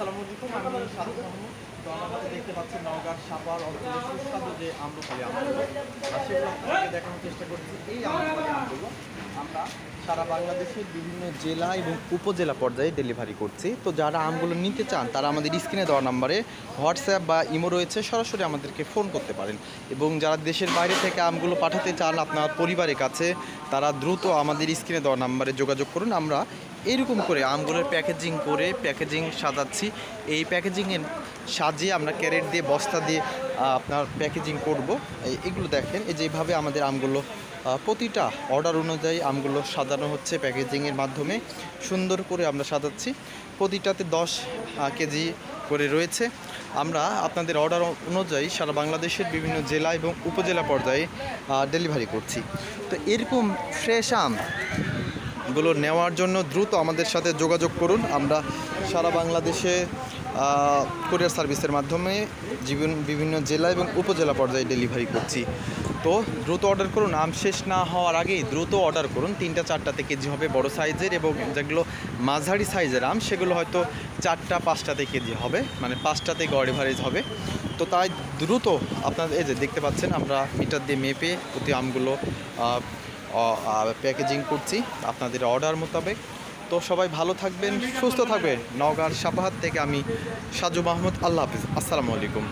আসসালামু আলাইকুম। আমি শাহরুখ মাহমুদ তো আমাদের দেখতে পাচ্ছেন নওগাঁর সাপার অঞ্চলে সুস্বাদু যে আম্রপালি আমরা সেগুলো আপনাদেরকে দেখানোর চেষ্টা করছি। এই আমরা সারা বাংলাদেশের বিভিন্ন জেলা এবং উপজেলা পর্যায়ে ডেলিভারি করছি। তো যারা আমগুলো নিতে চান, তারা আমাদের স্ক্রিনে দেওয়া নাম্বারে হোয়াটসঅ্যাপ বা ইমো রয়েছে, সরাসরি আমাদেরকে ফোন করতে পারেন। এবং যারা দেশের বাইরে থেকে আমগুলো পাঠাতে চান আপনার পরিবারের কাছে, তারা দ্রুত আমাদের স্ক্রিনে দেওয়া নাম্বারে যোগাযোগ করুন। আমরা এইরকম করে আমগুলোর প্যাকেজিং করে প্যাকেজিং সাজাচ্ছি। এই প্যাকেজিংয়ের সাজিয়ে আমরা ক্যারেট দিয়ে, বস্তা দিয়ে আপনার প্যাকেজিং করব। এগুলো দেখেন, এই যেভাবে আমাদের আমগুলো প্রতিটা অর্ডার অনুযায়ী আমগুলো সাজানো হচ্ছে প্যাকেজিংয়ের মাধ্যমে। সুন্দর করে আমরা সাজাচ্ছি। প্রতিটাতে দশ কেজি করে রয়েছে। আমরা আপনাদের অর্ডার অনুযায়ী সারা বাংলাদেশের বিভিন্ন জেলা এবং উপজেলা পর্যায়ে ডেলিভারি করছি। তো এরকম ফ্রেশ আমগুলো নেওয়ার জন্য দ্রুত আমাদের সাথে যোগাযোগ করুন। আমরা সারা বাংলাদেশে কুরিয়ার সার্ভিসের মাধ্যমে জীবন বিভিন্ন জেলা এবং উপজেলা পর্যায়ে ডেলিভারি করছি। তো দ্রুত অর্ডার করুন আম শেষ না হওয়ার আগেই দ্রুত অর্ডার করুন। তিনটা চারটাতে কেজি হবে বড় সাইজের এবং যেগুলো মাঝারি সাইজের আম, সেগুলো হয়তো চারটা পাঁচটাতে কেজি হবে মানে পাঁচটাতে গড় এভারেজ হবে। তো তাই দ্রুত আপনাদের এই যে দেখতে পাচ্ছেন, আমরা মিটার দিয়ে মেপে প্রতি আমগুলো প্যাকেজিং করছি। আপনাদের অর্ডার মোতাবেক তো সবাই ভালো থাকবেন, সুস্থ থাকবেন। নওগাঁর সাপাহাত থেকে আমি সাজু মাহমুদ আল্লাহ হাফিজ। আসসালামু আলাইকুম।